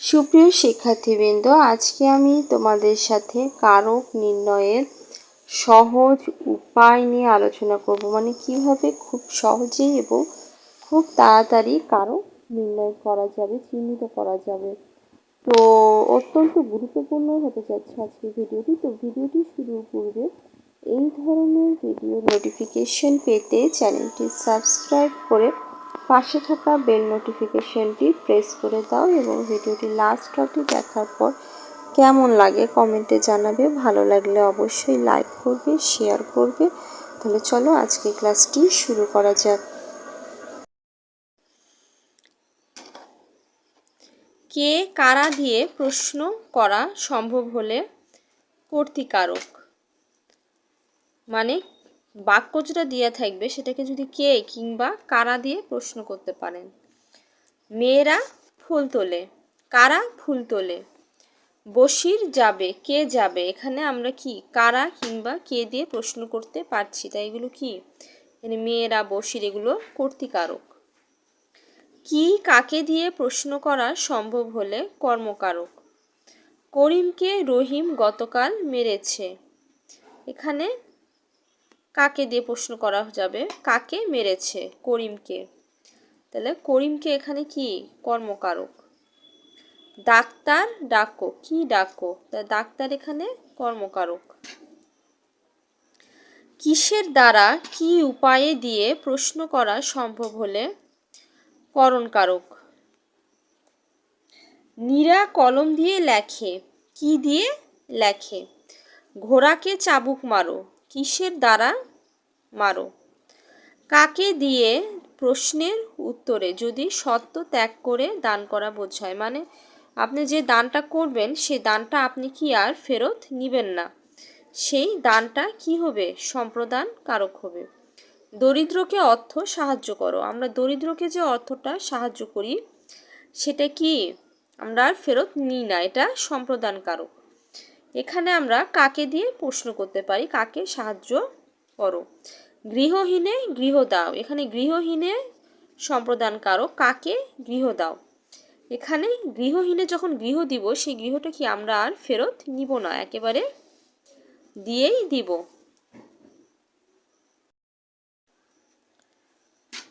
সুপ্রিয় শিক্ষার্থীবৃন্দ, আজকে আমি তোমাদের সাথে কারক নির্ণয়ের সহজ উপায় নিয়ে আলোচনা করব। মানে কীভাবে খুব সহজেই এবং খুব তাড়াতাড়ি কারক নির্ণয় করা যাবে, চিহ্নিত করা যাবে। তো অত্যন্ত গুরুত্বপূর্ণ হতে যাচ্ছে আজকে ভিডিওটি। তো ভিডিওটি শুরুর পূর্বে এই ধরনের ভিডিও নোটিফিকেশন পেতে চ্যানেলটি সাবস্ক্রাইব করে পাশে থাকা বেল নোটিফিকেশনটি প্রেস করে দাও এবং ভিডিওটি লাস্ট অবধি দেখার পর কেমন লাগে কমেন্টে জানাবে। ভালো লাগলে অবশ্যই লাইক করবে শেয়ার করবে। তাহলে চলো আজকে ক্লাসটি শুরু করা যাক। কে কারা দিয়ে প্রশ্ন করা সম্ভব হলে কর্তিকারক? মানে বাক্য যেটা দেওয়া থাকবে সেটাকে যদি কে কিংবা কারা দিয়ে প্রশ্ন করতে পারেন। মেয়েরা ফুল তোলে, কারা ফুল তোলে? বসির যাবে, কে যাবে? এখানে আমরা কি, কারা কিংবা কে দিয়ে প্রশ্ন করতে পারছি? তাই এগুলো কি? এখানে মেয়েরা বসির এগুলো কর্তিকারক। কি কাকে দিয়ে প্রশ্ন করা সম্ভব হলে কর্মকারক? করিমকে রহিম গতকাল মেরেছে। এখানে কাকে দিয়ে প্রশ্ন করা যাবে? কাকে মেরেছে? করিমকে। তাহলে করিমকে এখানে কি? কর্মকারক। ডাক্তার ডাকো। কি ডাকো? তা ডাক্তার এখানে কর্মকারক। কিসের দ্বারা কি উপায়ে দিয়ে প্রশ্ন করা সম্ভব হলে? করণকারক। নীরা কলম দিয়ে লেখে। কি দিয়ে লেখে? ঘোড়াকে চাবুক মারো। কিসের দ্বারা মারো। কাকে দিয়ে প্রশ্নের উত্তরে যদি সত্য ত্যাগ করে দান করা বোঝায় মানে আপনি যে দানটা করবেন সেই দানটা আপনি কি আর ফেরত নিবেন না? সেই দানটা কি হবে? সম্প্রদান কারক হবে। দরিদ্রকে অর্থ সাহায্য করো। আমরা দরিদ্রকে যে অর্থটা সাহায্য করি, সেটা কি আমরা আর ফেরত নিই না? এটা সম্প্রদান কারক। এখানে আমরা কাকে দিয়ে প্রশ্ন করতে পারি? কাকে সাহায্য করো। গৃহহীনে গৃহ দাও। এখানে গৃহহীনে সম্প্রদান কারও কাকে? গৃহ দাও। এখানে গৃহহীনে যখন গৃহ দিব, সেই গৃহটা কি আমরা আর ফেরত নিব না? একেবারে দিয়েই দিব।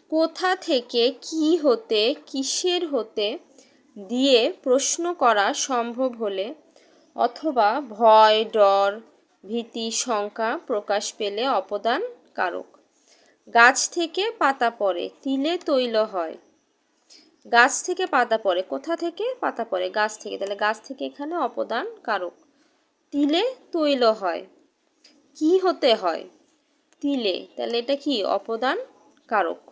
কোথা থেকে কি হতে, কিসের হতে দিয়ে প্রশ্ন করা সম্ভব হলে অথবা ভয়, ডর ভীতি, শঙ্কা প্রকাশ পেলে অপদান কারক। গাছ থেকে পাতা পড়ে, তিলে তৈল হয়। গাছ থেকে পাতা পড়ে, কোথা থেকে? পাতা পড়ে, গাছ থেকে। তাহলে গাছ থেকে এখানে অপদান কারক। তিলে তৈল হয়। কি হতে হয়? তিলে। তাহলে এটা কি? অপদান কারক।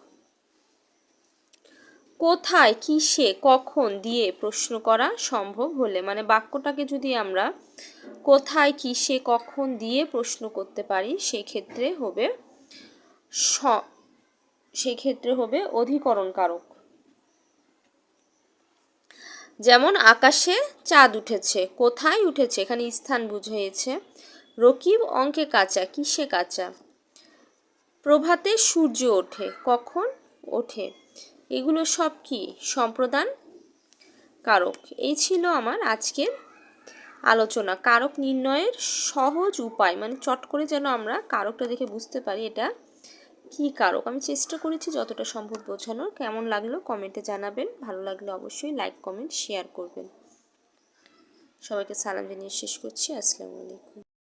কোথায় কিসে কখন দিয়ে প্রশ্ন করা সম্ভব হলে? মানে বাক্যটাকে যদি আমরা কোথায় কিসে কখন দিয়ে প্রশ্ন করতে পারি, সেক্ষেত্রে হবে স, সেক্ষেত্রে হবে অধিকরণ কারক যেমন আকাশে চাঁদ উঠেছে, কোথায় উঠেছে? এখানে স্থান বুঝিয়েছে। রকিব অঙ্কে কাঁচা, কিসে কাঁচা? প্রভাতে সূর্য ওঠে, কখন ওঠে? এগুলো সব কি? সম্প্রদান? কারক। এই ছিল আমার আজকের আলোচনা। কারক নির্ণয়ের সহজ উপায় মানে চট করে যেন আমরা কারকটা দেখে বুঝতে পারি এটা কি কারক। আমি চেষ্টা করেছি যতটা সম্ভব বোঝানোর। কেমন লাগল কমেন্টে জানাবেন। ভালো লাগলে অবশ্যই লাইক, কমেন্ট, শেয়ার করবেন। সবাইকে সালাম জানিয়ে শেষ করছি। আসসালামু আলাইকুম।